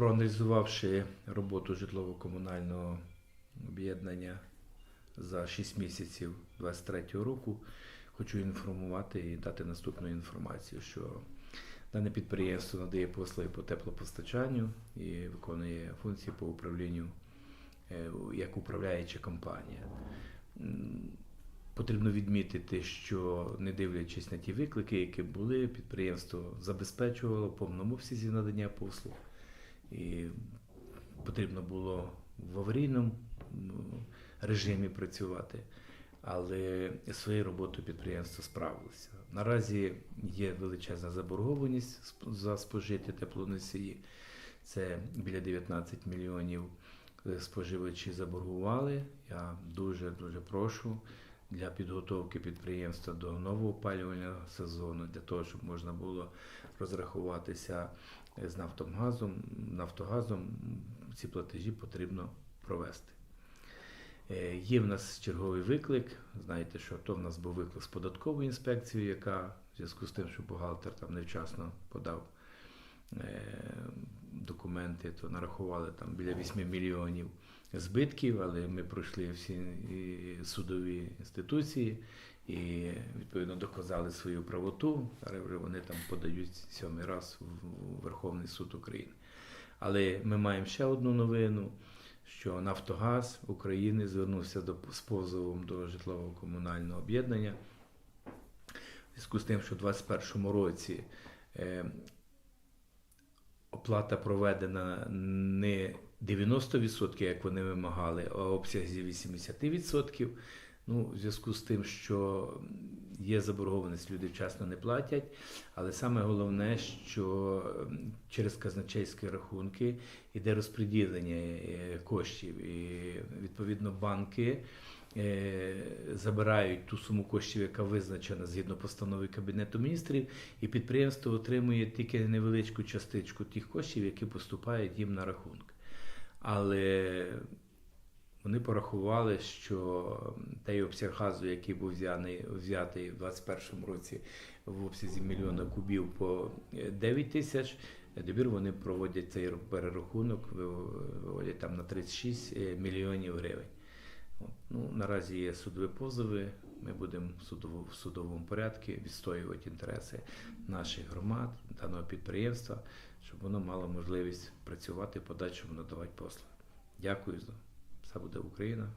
Проаналізувавши роботу житлово-комунального об'єднання за 6 місяців 2023 року, хочу інформувати і дати наступну інформацію, що дане підприємство надає послуги по теплопостачанню і виконує функції по управлінню е, як управляюча компанія. Потрібно відмітити, що не дивлячись на ті виклики, які були, підприємство забезпечувало повному обсязі надання послуг. І потрібно було в аварійному режимі працювати, але своєю роботою підприємство справилося. Наразі є величезна заборгованість за спожиті теплоносії. Це біля 19 мільйонів е, споживачі заборгували. Я дуже дуже прошу для підготовки підприємства до нового опалювального сезону, для того, щоб можна було розрахуватися е, з Нафтогазом. Нафтогазом ці платежі потрібно провести. Е, Є в нас черговий виклик. Знаєте, що то в нас був виклик з податковою інспекцією, яка в зв'язку з тим, що бухгалтер там невчасно подав е, документи, то нарахували там біля 8 мільйонів збитків, але ми пройшли всі судові інституції і відповідно доказали свою правоту. Зараз вони там подають сьомий раз в Верховний суд України. Але ми маємо ще одну новину, що Нафтогаз України звернувся до, з позовом до житлово-комунального об'єднання. В зв'язку з тим, що у 2021 році е, оплата проведена не 90%, як вони вимагали, а обсяг обсязі 80%. Ну, в зв'язку з тим, що є заборгованість, люди вчасно не платять. Але саме головне, що через казначейські рахунки йде розподілення е, коштів. І відповідно банки е, забирають ту суму коштів, яка визначена згідно постанови Кабінету міністрів, і підприємство отримує тільки невеличку частичку тих коштів, які поступають їм на рахунок. Але вони порахували, що той обсяг газу, який був взяний, взятий у 2021 році в обсязі мільйона кубів по 9 тисяч, тепер вони проводять цей перерахунок, виводять там на 36 мільйонів гривень. Ну, наразі є судові позови. Ми будемо в судовому, в судовому порядку відстоювати інтереси наших громад, даного підприємства, щоб воно мало можливість працювати, подальшому надавати послуги. Дякую за все буде Україна.